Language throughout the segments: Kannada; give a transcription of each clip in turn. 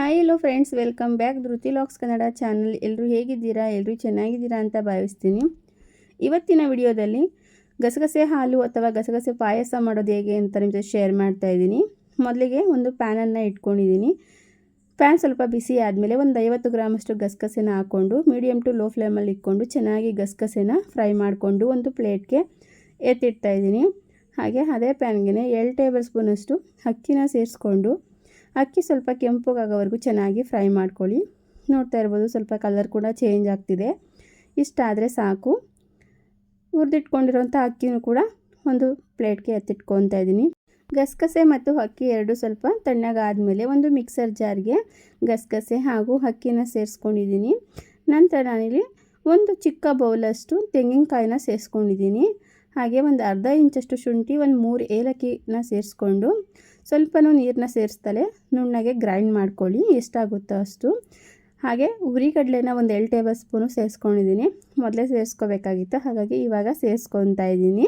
Hi hello friends welcome back Dhruti vlogs Kannada channel ಎಲ್ಲರೂ ಹೇಗಿದ್ದೀರಾ? ಎಲ್ಲರೂ ಚೆನ್ನಾಗಿದ್ದೀರಾ ಅಂತ ಭಾವಿಸ್ತೀನಿ. ಇವತ್ತಿನ ವಿಡಿಯೋದಲ್ಲಿ ಗಸಗಸೆ ಹಾಲು ಅಥವಾ ಗಸಗಸೆ ಪಾಯಸ ಮಾಡೋದು ಹೇಗೆ ಅಂತ ನಿಮ್ಮ ಜೊತೆ ಶೇರ್ ಮಾಡ್ತಾ ಇದ್ದೀನಿ. ಮೊದಲಿಗೆ ಒಂದು ಪ್ಯಾನನ್ನು ಇಟ್ಕೊಂಡಿದ್ದೀನಿ. ಪ್ಯಾನ್ ಸ್ವಲ್ಪ ಬಿಸಿ ಆದಮೇಲೆ ಒಂದು ಐವತ್ತು ಗ್ರಾಮಷ್ಟು ಗಸಗಸೆನ ಹಾಕ್ಕೊಂಡು ಮೀಡಿಯಮ್ ಟು ಲೋ ಫ್ಲೇಮಲ್ಲಿ ಇಟ್ಕೊಂಡು ಚೆನ್ನಾಗಿ ಗಸಗಸೆನ ಫ್ರೈ ಮಾಡಿಕೊಂಡು ಒಂದು ಪ್ಲೇಟ್ಗೆ ಎತ್ತಿಡ್ತಾ ಇದ್ದೀನಿ. ಹಾಗೆ ಅದೇ ಪ್ಯಾನ್ಗೆ ಏಳು ಟೇಬಲ್ ಸ್ಪೂನಷ್ಟು ಅಕ್ಕಿನ ಸೇರಿಸ್ಕೊಂಡು ಅಕ್ಕಿ ಸ್ವಲ್ಪ ಕೆಂಪಗಾಗೋವರೆಗೂ ಚೆನ್ನಾಗಿ ಫ್ರೈ ಮಾಡ್ಕೊಳ್ಳಿ. ನೋಡ್ತಾ ಇರ್ಬೋದು ಸ್ವಲ್ಪ ಕಲರ್ ಕೂಡ ಚೇಂಜ್ ಆಗ್ತಿದೆ. ಇಷ್ಟಾದರೆ ಸಾಕು. ಹುರಿದಿಟ್ಕೊಂಡಿರೋಂಥ ಅಕ್ಕಿನೂ ಕೂಡ ಒಂದು ಪ್ಲೇಟ್ಗೆ ಎತ್ತಿಟ್ಕೊತಾ ಇದ್ದೀನಿ. ಗಸಗಸೆ ಮತ್ತು ಅಕ್ಕಿ ಎರಡು ಸ್ವಲ್ಪ ತಣ್ಣಗಾದಮೇಲೆ ಒಂದು ಮಿಕ್ಸರ್ ಜಾರ್ಗೆ ಗಸಗಸೆ ಹಾಗೂ ಅಕ್ಕಿನ ಸೇರಿಸ್ಕೊಂಡಿದ್ದೀನಿ. ನಂತರ ನಾನಿಲ್ಲಿ ಒಂದು ಚಿಕ್ಕ ಬೌಲಷ್ಟು ತೆಂಗಿನಕಾಯಿನ ಸೇರಿಸ್ಕೊಂಡಿದ್ದೀನಿ. ಹಾಗೆ ಒಂದು ಅರ್ಧ ಇಂಚಷ್ಟು ಶುಂಠಿ, ಒಂದು ಮೂರು ಏಲಕ್ಕಿನ ಸೇರಿಸ್ಕೊಂಡು ಸ್ವಲ್ಪನೂ ನೀರನ್ನ ಸೇರಿಸ್ತಲೇ ನುಣ್ಣಗೆ ಗ್ರೈಂಡ್ ಮಾಡ್ಕೊಳ್ಳಿ, ಎಷ್ಟಾಗುತ್ತೋ ಅಷ್ಟು. ಹಾಗೆ ಉರಿಗಡಲೆನ ಒಂದು ಎರಡು ಟೇಬಲ್ ಸ್ಪೂನು ಸೇರಿಸ್ಕೊಂಡಿದ್ದೀನಿ ಮೊದಲೇ ಸೇರಿಸ್ಕೋಬೇಕಾಗಿತ್ತು, ಹಾಗಾಗಿ ಇವಾಗ ಸೇರಿಸ್ಕೊತಾ ಇದ್ದೀನಿ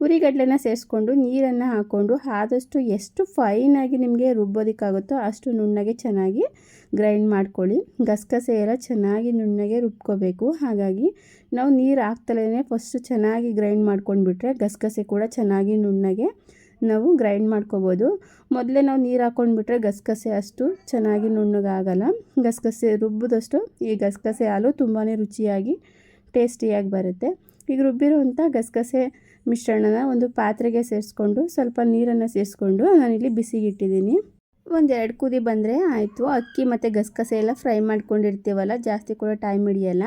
ಉರಿಗಡಲೆನ ಸೇರಿಸ್ಕೊಂಡು ನೀರನ್ನು ಹಾಕ್ಕೊಂಡು ಆದಷ್ಟು ಎಷ್ಟು ಫೈನಾಗಿ ನಿಮಗೆ ರುಬ್ಬೋದಕ್ಕಾಗುತ್ತೋ ಅಷ್ಟು ನುಣ್ಣಗೆ ಚೆನ್ನಾಗಿ ಗ್ರೈಂಡ್ ಮಾಡ್ಕೊಳ್ಳಿ. ಗಸಗಸೆ ಎಲ್ಲ ಚೆನ್ನಾಗಿ ನುಣ್ಣಗೆ ರುಬ್ಕೋಬೇಕು. ಹಾಗಾಗಿ ನಾವು ನೀರು ಹಾಕ್ತಲೇ ಫಸ್ಟು ಚೆನ್ನಾಗಿ ಗ್ರೈಂಡ್ ಮಾಡ್ಕೊಂಡ್ಬಿಟ್ರೆ ಗಸಗಸೆ ಕೂಡ ಚೆನ್ನಾಗಿ ನುಣ್ಣಗೆ ನಾವು ಗ್ರೈಂಡ್ ಮಾಡ್ಕೋಬೋದು. ಮೊದಲೇ ನಾವು ನೀರು ಹಾಕ್ಕೊಂಡ್ಬಿಟ್ರೆ ಗಸಗಸೆ ಅಷ್ಟು ಚೆನ್ನಾಗಿ ನುಣ್ಣಗಾಗಲ್ಲ. ಗಸಗಸೆ ರುಬ್ಬಿದಷ್ಟು ಈ ಗಸಗಸೆ ಹಾಲು ತುಂಬಾ ರುಚಿಯಾಗಿ, ಟೇಸ್ಟಿಯಾಗಿ ಬರುತ್ತೆ. ಈಗ ರುಬ್ಬಿರುವಂಥ ಗಸಗಸೆ ಮಿಶ್ರಣನ ಒಂದು ಪಾತ್ರೆಗೆ ಸೇರಿಸ್ಕೊಂಡು ಸ್ವಲ್ಪ ನೀರನ್ನು ಸೇರಿಸ್ಕೊಂಡು ನಾನಿಲ್ಲಿ ಬಿಸಿಗಿಟ್ಟಿದ್ದೀನಿ. ಒಂದೆರಡು ಕುದಿ ಬಂದರೆ ಆಯಿತು. ಅಕ್ಕಿ ಮತ್ತು ಗಸಗಸೆ ಎಲ್ಲ ಫ್ರೈ ಮಾಡ್ಕೊಂಡಿರ್ತೀವಲ್ಲ, ಜಾಸ್ತಿ ಕೂಡ ಟೈಮ್ ಹಿಡಿಯಲ್ಲ.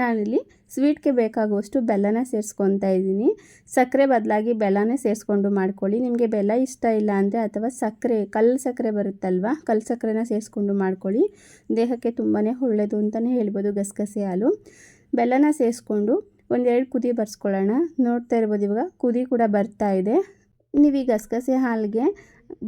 ನಾನಿಲ್ಲಿ ಸ್ವೀಟ್ಗೆ ಬೇಕಾಗುವಷ್ಟು ಬೆಲ್ಲನ ಸೇರಿಸ್ಕೊತಾ ಇದ್ದೀನಿ. ಸಕ್ಕರೆ ಬದಲಾಗಿ ಬೆಲ್ಲನೇ ಸೇರಿಸ್ಕೊಂಡು ಮಾಡ್ಕೊಳ್ಳಿ. ನಿಮಗೆ ಬೆಲ್ಲ ಇಷ್ಟ ಇಲ್ಲ ಅಂದರೆ ಅಥವಾ ಸಕ್ಕರೆ, ಕಲ್ಲು ಸಕ್ಕರೆ ಬರುತ್ತಲ್ವ, ಕಲ್ಲು ಸಕ್ಕರೆನ ಸೇರಿಸ್ಕೊಂಡು ಮಾಡ್ಕೊಳ್ಳಿ. ದೇಹಕ್ಕೆ ತುಂಬಾ ಒಳ್ಳೆಯದು ಅಂತಲೇ ಹೇಳ್ಬೋದು ಗಸಗಸೆ ಹಾಲು. ಬೆಲ್ಲನ ಸೇರಿಸ್ಕೊಂಡು ಒಂದೆರಡು ಕುದಿ ಬರ್ಸ್ಕೊಳ್ಳೋಣ. ನೋಡ್ತಾ ಇರ್ಬೋದು ಇವಾಗ, ಕುದಿ ಕೂಡ ಬರ್ತಾ ಇದೆ. ನೀವು ಈ ಗಸಗಸೆ ಹಾಲಿಗೆ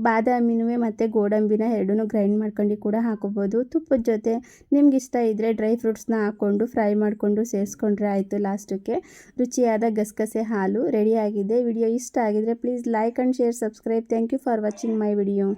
ಬಾದಾಮಿನೂ ಮತ್ತು ಗೋಡಂಬಿನ ಎರಡೂ ಗ್ರೈಂಡ್ ಮಾಡ್ಕೊಂಡು ಕೂಡ ಹಾಕೋಬೋದು. ತುಪ್ಪದ ಜೊತೆ ನಿಮ್ಗೆ ಇಷ್ಟ ಇದ್ದರೆ ಡ್ರೈ ಫ್ರೂಟ್ಸ್ನ ಹಾಕ್ಕೊಂಡು ಫ್ರೈ ಮಾಡಿಕೊಂಡು ಸೇರಿಸ್ಕೊಂಡ್ರೆ ಆಯಿತು ಲಾಸ್ಟಕ್ಕೆ ರುಚಿಯಾದ ಗಸಗಸೆ ಹಾಲು ರೆಡಿಯಾಗಿದೆ ವಿಡಿಯೋ ಇಷ್ಟ ಆಗಿದರೆ please like and share subscribe thank you for watching my video